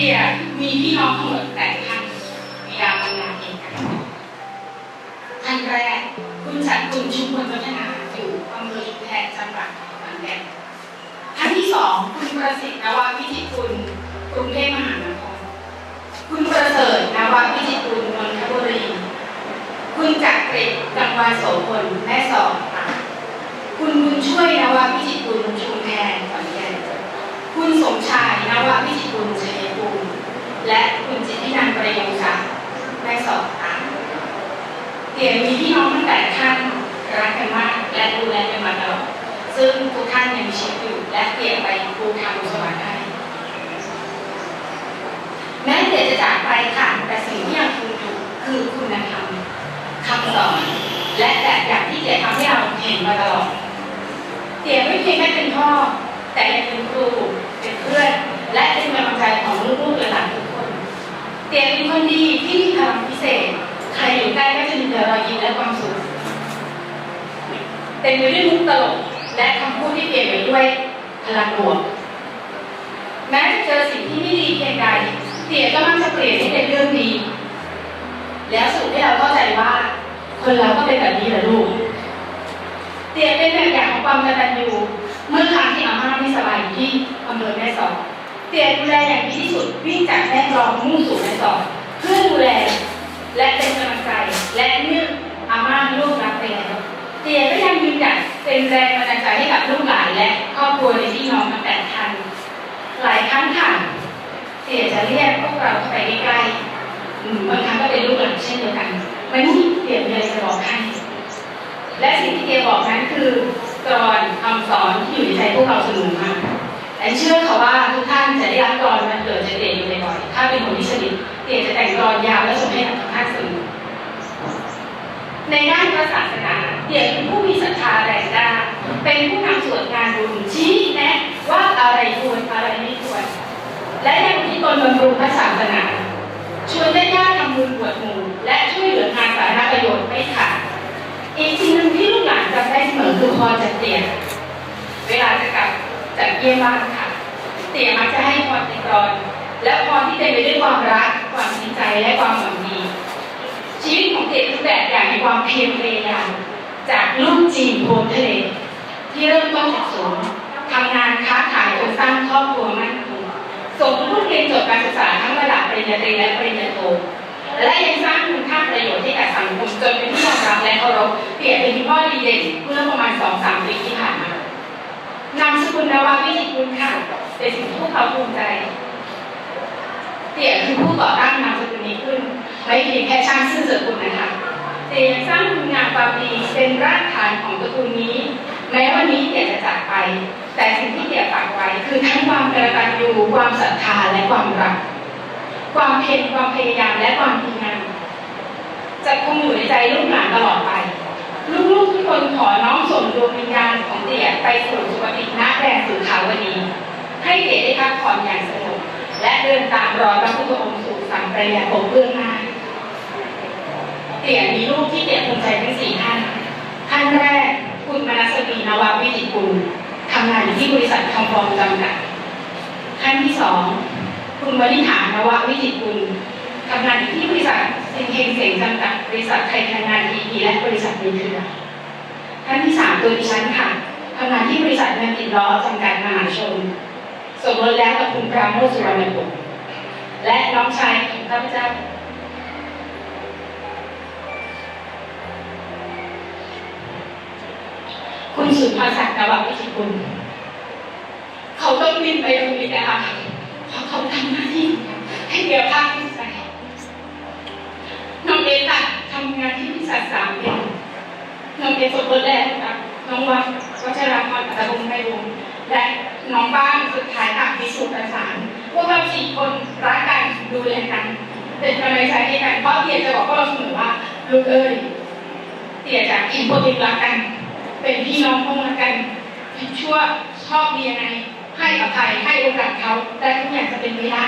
ตียมีพี่น้องทั้งหมดแปดท่านมีดาวบรรดาเองกันท่านแรกคุณฉันคุณชุมพลวัฒนาอยู่อำเภอชุมแพจังหวัดขอนแก่นท่านที่สองคุณประสิทธิ์นวาพิจิตรกุลกรุงเทพมหานครคุณประเสริฐนวาพิจิตรกุลนนทบุรี คุณจักริดกังวานโสพลแม่สอดตากคุณบุญช่วยนวาพิจิตรกุลชุมแพขอนแก่น คุณสมชายนวพิจิตรกุลชัยภูมิและคุณจิตตินันท์ประยงศักดิ์แม่สอบตามเตี่ยมีพี่น้องตั้งแต่ท่านรักกันมากและดูแลกันมาตลอด ซึ่งทุกท่านยังมีชีวิตอยู่และเตี่ยไปปูทางสวรรค์ให้แม้เตี่ยจะจากไปค่ะแต่สิ่งที่ยังคงอยู่คือคุณธรรมคำสอน และแบบอย่างที่เตี่ยทำให้เราเห็นมาตลอดเตี่ยไม่เพียงแค่เป็นพ่อ แต่ยังเป็นครูเป็นเพื่อน และเป็นกำลังใจของลูกๆและหลานทุกคนเตี่ยเป็นคนดีที่มีพลังพิเศษ ใครอยู่ใกล้ก็จะมีแต่รอยยิ้มและความสุขเต็มไปด้วยมุกตลก ด้วยพลังบวกแม้จะเจอสิ่งที่ไม่ดีเพียงใดเตี่ยก็มักจะเปลี่ยนให้เป็นเรื่องดี แล้วสรุปให้เราเข้าใจว่าคนเราก็เป็นแบบนี้แหละลูกเตี่ยเป็นแบบอย่างของความกตัญญูเมื่อครั้งที่อาม่าไม่สบายอยู่ที่อำเภอแม่สอดเตี่ยดูแลอย่างดีที่สุดวิ่งจากแม่กลองมุ่งสู่แม่สอดเพื่อดูแลและเป็นกำลังใจและเมื่ออาม่าลูกรับไปแล้วเตี่ยก็ยังยืนหยัด เป็นแรงบันดาลใจให้กับลูกหลานและครอบครัวในพี่น้องมาแต่ทัน หลายครั้งค่ะเตี่ยจะเรียกพวกเราเข้าไปใกล้ๆบางครั้งก็เป็นลูกหลานเช่นเดียวกันวันนี้เตี่ยมีอะไรจะบอกให้และสิ่งที่เตียบอกนั้นคือกรอนคำสอนที่อยู่ในใจพวกเราเสมอมาและเชื่อค่ะว่าทุกท่านจะได้รับกรอนมันเกิดจากเตียอยู่บ่อยๆถ้าเป็นคนที่สนิทเตียจะแต่งกรอนยาวและส่งให้กับทุกท่านเสมอ ในด้านพระศาสนาเตียเป็นผู้มีศรัทธาแรงกล้าเป็นผู้นำส่วนงานบุญชี้แนะว่าอะไรควรอะไรไม่ควร และยังที่ตนบำรุงพระศาสนาชวนญาติญาติทำบุญบวชหมู่และช่วยเหลืองานสาธารณประโยชน์ไม่ขาดอีกสิ่งหนึ่งที่ลูกหลานจำได้เสมอคือพรจากเตี่ยเวลาจะกลับจากเยี่ยมบ้านค่ะ เตี่ยมักจะให้พรในกรอน และพรที่เต็มไปด้วยความรัก ความจริงใจและความหวัง ชีวิตของเตี่ยคือแบบอย่างในความเพียรพยายามจากลูกจีนโพนทะเลที่เริ่มต้นจากศูนทำงานค้าขายจนสร้างครอบครัวมั่นคงส่งลูกเรียนจบการศึกษาทั้งระดับปริญญาตรีและปริญญาโทและยังสร้างคุณค่าประโยชน์ให้กับสังคมจนเป็นที่ยอมรับและเคารพเปลี่ยนเป็นพ่อดีเด่นเมื่อประมาณสองสามปีที่ผ่านมานามสกุลนวาวิจิตคุณค่ะเป็นสิ่งที่พวกเขาภูมิใจเตี่ยคือผู้ก่อตั้งนามสกุลนี้ขึ้น ไม่เพียงแค่ช่างซื่อสัตย์กุลนะคะแต่ยังสร้างคุณงามความดีเป็นรากฐานของตระกูลนี้ แม้วันนี้เตี่ยจะจากไป แต่สิ่งที่เตี่ยฝากไว้ คือทั้งความกระตัญญูความศรัทธาและความรัก ความเพียรความพยายามและความดีงามจะคงอยู่ในใจลูกหลานตลอดไปลูกๆทุกคนขอน้อมส่งดวงวิญญาณของเตี่ยไปสู่สุคติณแดนสุขาวดีให้เตี่ยได้พักผ่อนอย่างสงบและเดินตามรอยพระพุทธองค์สู่สังปรายภพเบื้องหน้า เตี่ยมีลูกที่เตี่ยภูมิใจทั้งสี่ท่านท่านแรกคุณมนัสวีนวาวิจิตรกุลทำงานอยู่ที่บริษัททองฟองจำกัดท่านที่สองคุณวริหานววิจิตรกุลทำงานอยู่ที่บริษัทเซนเฮงเสงจำกัดบริษัทไทยพลังงานทีพีและบริษัทในเครือท่านที่สามตัวดิฉันค่ะทำงานที่บริษัทเงินติล้อจำกัดมหาชนสมรสแล้วกับคุณปราโมสุวรรณพงศ์และน้องชายของข้าพเจ้า คุณสุภาศักดิ์นววิจิตรกุลเขาต้องบินไปอเมริกาเพราะเขาทำหน้าที่ให้เดียวภาคภูมิใจน้องเอตะทำงานที่บริษัทสามเดือนน้องเอสมบูรณ์แล้วกับน้องวัดวัชรพรอัตพงศ์ไพบูลย์และน้องบ้านสุดท้ายค่ะพิสุทธิประสานพวกเราสี่คนรักกันดูแลกันเป็นกำลังใจให้กันเพราะเตียจะบอกพวกเราเสมอว่าลูกเอ้ยเตียจะเห็นพวกเองรักกัน เป็นพี่น้องพวกรักกันผิดชั่วชอบดียังไงให้อภัยให้โอกาสเขาแต่ทุกอย่างจะเป็นไปได้